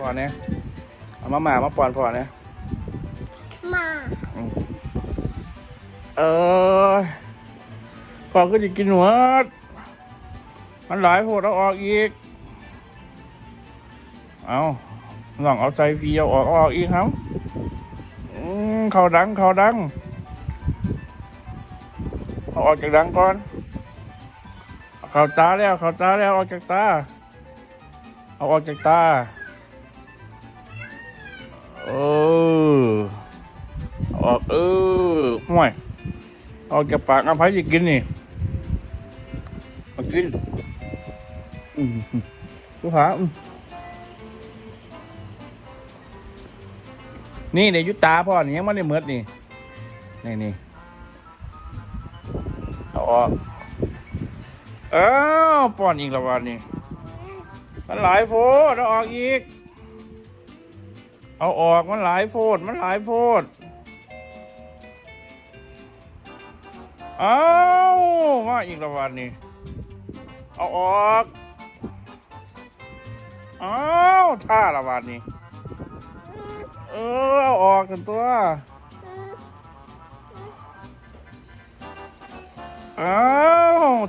พ่อเนี่ยเอามาหมามาป้อนพ่อเนี่ยมาเออพ่อก็จะกินหัวดมันหลายโหดเอาออกอีก เอาลองเอาใจพีเอาออกเอาออกอีกครับอืมเขาดังเขาดังเอาออกจากดังก่อนเอาเขาตาแล้วเขาตาแล้วเอาออกจากตา เอาออกจากตา ออก เออห่วยเอาอกจากปากอาไผจะกินนี่มากินอืมดูหาอืนี่ในยุตาพ่อนี่ยังไม่ได้เมิดนี่ นี่นี่เอาออกเอ้าวป้อนอีกแล้ววันนี้มันหลายโฟดเอาออกอีก เอาออกมันหลายโฟดมันหลายโฟด อามาอีกแล้ววันนี้เอาออกเอาท่าละวันนี้ เออเอาออกกันตัวเอา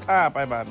ท่าไปบัน